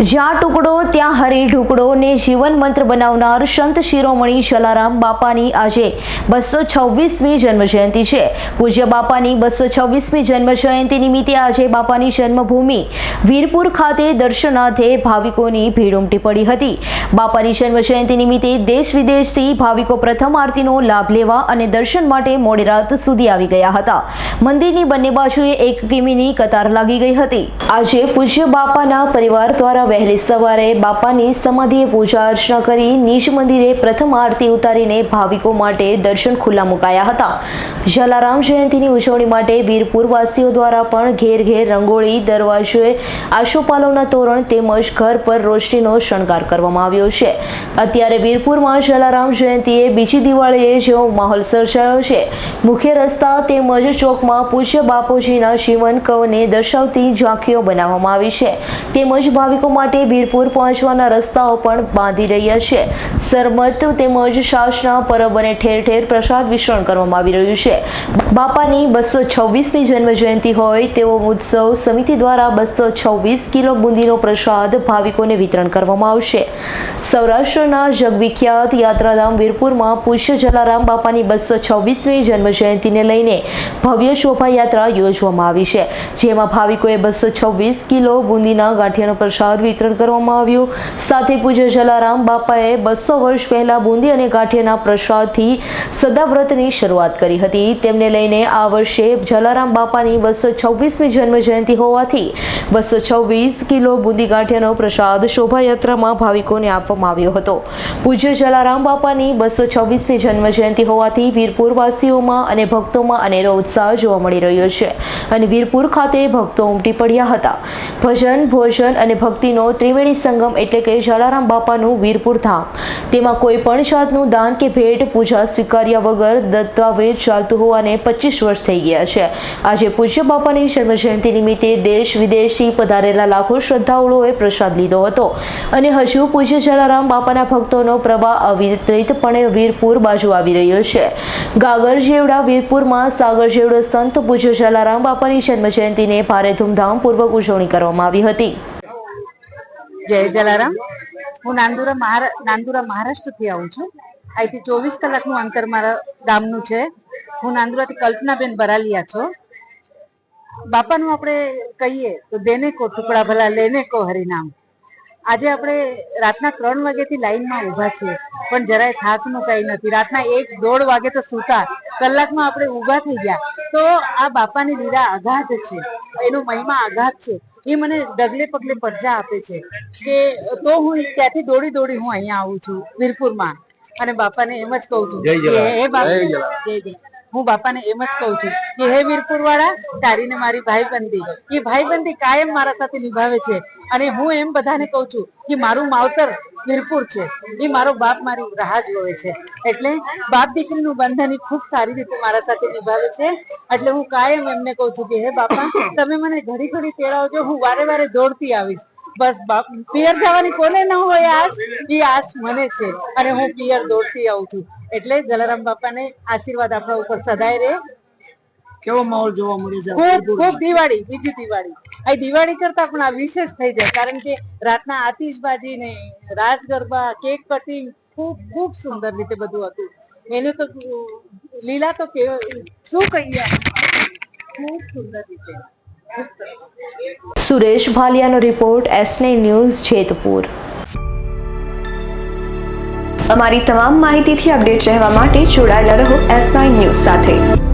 જ્યાં ટુકડો, ત્યાં હરી ઢુકડો ને જીવન મંત્ર બનાવનાર સંત શિરોમણી જલારામ બાપાની આજે બસો છવ્વીસમી જન્મજયંતિ છે. પૂજ્ય બાપાની બસો છવ્વીસમી જન્મજયંતિ નિમિત્તે આજે બાપાની જન્મભૂમિ વીરપુર ખાતે દર્શનાર્થે ભાવિકોની ભીડ ઉમટી પડી હતી. બાપાની જન્મજયંતિ નિમિત્તે દેશ વિદેશથી ભાવિકો પ્રથમ આરતીનો લાભ લેવા અને દર્શન માટે મોડી રાત સુધી આવી ગયા હતા. મંદિરની બંને બાજુએ એક કિમીની કતાર લાગી ગઈ હતી. આજે પૂજ્ય બાપાના પરિવાર દ્વારા વહેલી સવારે બાપાની સમાધિએ પૂજા અર્ચના કરી નિજ મંદિરે પ્રથમ આરતી ઉતારીને ભાવિકો માટે દર્શન ખુલ્લા મુકાયા હતા. જલારામ જયંતિની ઉજવણી માટે વીરપુરવાસીઓ દ્વારા પણ ઘેર ઘેર રંગોળી, દરવાજોએ આશોપાલવના તોરણ તેમજ ઘર પર રોશનીનો શણગાર કરવામાં આવ્યો છે. અત્યારે વીરપુરમાં જલારામ જયંતિએ બીજી દિવાળીએ જેવો માહોલ સર્જાયો છે. મુખ્ય રસ્તા તેમજ ચોકમાં પૂજ્ય બાપુજીના જીવન કવને દર્શાવતી ઝાંખીઓ બનાવવામાં આવી છે. તેમજ ભાવિકો માટે વીરપુર પહોંચવાના રસ્તાઓ પણ બાંધી રહ્યા છે. સરમત તેમજ શાસના પરબ ઠેર ઠેર પ્રસાદ વિતરણ કરવામાં આવી રહ્યું છે. બાપાની બસો છવ્વીસમી જન્મ જયંતિ હોય તેવો ઉત્સવ સમિતિ દ્વારા બસો છવ્વીસ કિલો બુંદીનો પ્રસાદ ભાવિકોને વિતરણ કરવામાં આવશે. સૌરાષ્ટ્રના જગવિખ્યાત યાત્રાધામ વીરપુરમાં પૂજ્ય જલારામ બાપાની બસો છવ્વીસમી જન્મ જયંતિને લઈને ભવ્ય શોભાયાત્રા યોજવામાં આવી છે. જેમાં ભાવિકોએ બસો છવ્વીસ કિલો બુંદીના ગાંઠિયાનો પ્રસાદ વિતરણ કરવામાં આવ્યું. સાથે પૂજ્ય જલારામ બાપાએ બસો વર્ષ પહેલા બુંદી અને ગાંઠિયાના પ્રસાદથી સદાવ્રતની શરૂઆત કરી હતી. તેમને લઈને આ વર્ષે જલારામ બાપાની બસો છવ્વીસમી જન્મ જયંતિ હોવાથી બસો છવ્વીસ કિલો બુંદી ગાંઠિયાનો પ્રસાદ શોભાયાત્રામાં ભાવિકોને આપવામાં આવ્યો હતો. પૂજ્ય જલારામ બાપાની બસો છવ્વીસમી જન્મ જયંતિ હોવાથી વીરપુર વાસીઓમાં અને ભક્તોમાં અનેરો ઉત્સાહ જોવા મળી રહ્યો છે. અને વીરપુર ખાતે ભક્તો ઉમટી પડ્યા હતા. ભજન, ભોજન અને ભક્તિનો ત્રિવેણી સંગમ એટલે કે જલારામ બાપાનું વીરપુર ધામ. તેમાં કોઈ પણ જાતનું દાન કે ભેટ પૂજા સ્વીકાર્યા વગર દત્તાવેદ ચાલતું હોવાને પચીસ વર્ષ થઈ ગયા છે. આજે પૂજ્ય બાપાની જન્મજયંતિ નિમિત્તે દેશ વિદેશથી પધારેલા લાખો શ્રદ્ધાળુઓએ પ્રસાદ લીધો હતો. અને હજુ પૂજ્ય જલારામ બાપાના ભક્તોનો પ્રવાહ અવિતરિતપણે વીરપુર બાજુ આવી રહ્યો છે. ગાગર જેવડા વીરપુરમાં સાગર જેવડો સંત પૂજ્ય જલારામ બાપાની જન્મજયંતિને ભારે ધૂમધામપૂર્વક ઉજવણી કરવામાં આવી હતી. જય જલારામ. હું નાંદુરા મહારા, નાંદુરા મહારાષ્ટ્રથી આવું છું. અહીંથી ચોવીસ કલાકનું અંતર મારા ગામનું છે. હું નાંદુરાથી કલ્પનાબેન બરાલિયા છો. બાપાનું આપણે કહીએ તો દેને કો ટુકડા ભલા, લેને કો હરિનામ. આજે આપણે રાતના ત્રણ વાગ્યાથી લાઈનમાં ઊભા છીએ, પણ જરાય થાકનું કઈ નથી. રાતના એક દોઢ વાગે તો સૂતા, કલાકમાં આપણે ઊભા થઈ ગયા. તો આ બાપાની લીલા અગાધ છે. એનો મહિમા અગાધ છે. એ મને ડગલે પગલે પરજા આપે છે કે તો હું ત્યાંથી દોડી દોડી હું અહીંયા આવું છું વીરપુરમાં. અને બાપાને એમ જ કહું છું કે હે બાપા જય જય. હું બાપાને એમ જ કહું છું કે હે વીરપુર વાળા તારી ને મારી ભાઈબંધી. એ ભાઈબંધી કાયમ મારા સાથે નિભાવે છે. અને હું એમ બધાને કહું છું કે મારું માવતર વીરપુર છે. એ મારો બાપ મારી રાહ જોવે છે. એટલે બાપ દીકરીનું બંધન એ ખૂબ સારી રીતે મારા સાથે નિભાવે છે. એટલે હું કાયમ એમને કહું છું કે હે બાપા તમે મને ઘડી ઘડી તેડાવજો હું વારે વારે દોડતી આવીશ. બસ બાપ પિયર જવાની કોને ન હોય આશ એ આશ મને છે. અને હું પિયર દોડતી આવું છું. એટલે જલારામ બાપાને આશીર્વાદ આપણા ઉપર સદાય રહે કેવો માહોલ જોવા મળે છે? ખૂબ ખૂબ દિવાળી બીજી દિવાળી. આ દિવાળી કરતા પણ આ વિશેષ થઈ જાય, કારણ કે રાતના આતિશબાજી ને રાસ ગરબા કેક કટિંગ ખૂબ ખૂબ સુંદર રીતે બધું હતું. એને તો લીલા તો કે શું કહીએ ખૂબ સુંદર રીતે. સુરેશ ભાલિયાનો રિપોર્ટ એસને ન્યૂઝ જેતપુર. અમારી તમામ માહિતીથી અપડેટ રહેવા માટે જોડાયેલા રહો એસ નાઇન ન્યૂઝ સાથે.